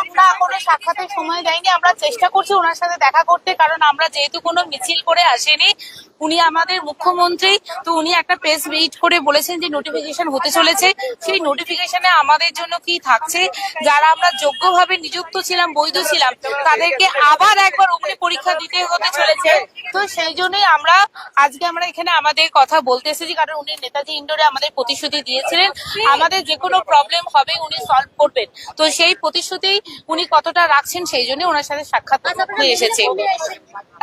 আমরা কোনো সাক্ষাতের সময় দেয়নি। আমরা চেষ্টা করছি ওনার সাথে দেখা করতে, কারণ আমরা যেহেতু কোনো মিছিল করে আসেনি উনি আমাদের মুখ্যমন্ত্রী তো উনি একটা প্রেস মিট করে বলেছেন যে নোটিফিকেশন হতে চলেছে। সেই নোটিফিকেশনে আমাদের জন্য কি থাকছে? যারা আমরা যোগ্যভাবে নিযুক্ত ছিলাম বৈধ ছিলাম তাদেরকে আবার একবার অগ্নি পরীক্ষা দিতে হতে চলেছে। তো সেই জন্যই আমরা আজকে আমরা এখানে আমাদের কথা বলতে এসেছি কারণ উনি নেতাজি ইন্ডোরে আমাদের প্রতিশ্রুতি দিয়েছিলেন। আমাদের যে কোনো প্রবলেম হবে উনি সলভ করবেন। তো সেই প্রতিশ্রুতি উনি কতটা রাখছেন সেই জন্য ওনার সাথে সাক্ষাৎ করতে এসেছে।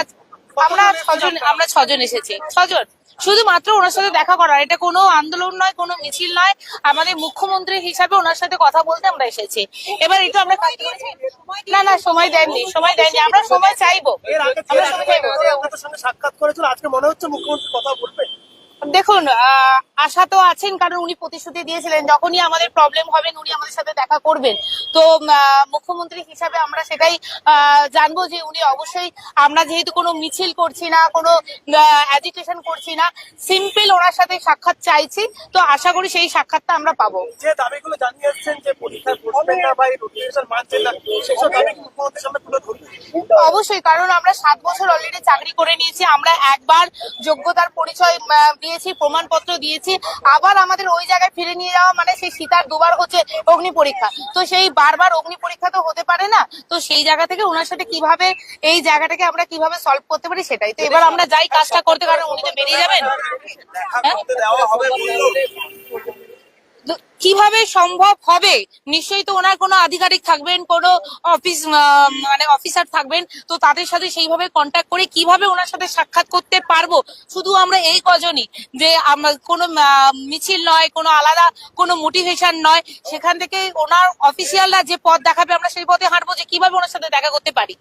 আচ্ছা, আমরা ছজন আমরা ছজন এসেছি। ছজন। শুধুমাত্র ওনার সাথে দেখা করার। এটা কোনো আন্দোলন নয় কোনো মিছিল নয়। আমাদের মুখ্যমন্ত্রী হিসাবে ওনার সাথে কথা বলতে আমরা এসেছি। এবার এটা আমরা কাজ করেছি। না না সময় দেননি সময় দেননি। আমরা সময় চাইব। আমরা সময় সাক্ষাৎ করেছিল। আজকে মনে হচ্ছে মুখ্যমন্ত্রী কথা বলবে। দেখুন আশা তো আছেন কারণ উনি প্রতিশ্রুতি দিয়েছিলেন যখনই আমাদের প্রবলেম হবে উনি আমাদের সাথে দেখা করবেন। তো মুখ্যমন্ত্রী হিসাবে আমরা সেটাই জানব যে উনি অবশ্যই আমরা যেহেতু কোনো মিছিল করছি না কোনো এডুকেশন করছি না সিম্পল ওনার সাথে সাক্ষাৎ চাইছি তো আশা করি সেই সাক্ষাৎটা আমরা পাবো। যে দাবিগুলো জানিয়ে এসছেন যে পরীক্ষায় বসবেন না বা নোটিফিকেশন মানছেন না সেসব দাবি মুখ্যমন্ত্রীর সামনে তুলে ধরবেন? অবশ্যই কারণ আমরা সাত বছর অলরেডি চাকরি করে নিয়েছি আমরা একবার যোগ্যতার পরিচয় দিয়েছি প্রমাণপত্র দিয়েছি। আবার আমাদের ওই জায়গায় ফিরে নিয়ে যাওয়া মানে সেই সীতার দুবার হচ্ছে অগ্নি পরীক্ষা। তো সেই বারবার অগ্নি পরীক্ষা তো হতে পারে না। তো সেই জায়গা থেকে ওনার সাথে কীভাবে এই জায়গাটাকে আমরা কীভাবে সলভ করতে পারি সেটাই। তো এবার আমরা যাই কাজটা করতে, কারণ উনি তো বেরিয়ে যাবেন। হ্যাঁ? কীভাবে সম্ভব হবে? নিশ্চয়ই তো ওনার কোনো আধিকারিক থাকবেন, কোনো অফিস মানে অফিসার থাকবেন। তো তাদের সাথে সেইভাবে কন্ট্যাক্ট করে কীভাবে ওনার সাথে সাক্ষাৎ করতে পারব? আমরা এই কজনই, যে আমরা কোনো মিছিল নয়, কোনো আলাদা, কোনো মোটিভেশন নয়। সেখান থেকে ওনার অফিসিয়ালরা যে পথ দেখাবে, আমরা সেই পথে হাঁটবো যে কীভাবে ওনার সাথে দেখা করতে পারি।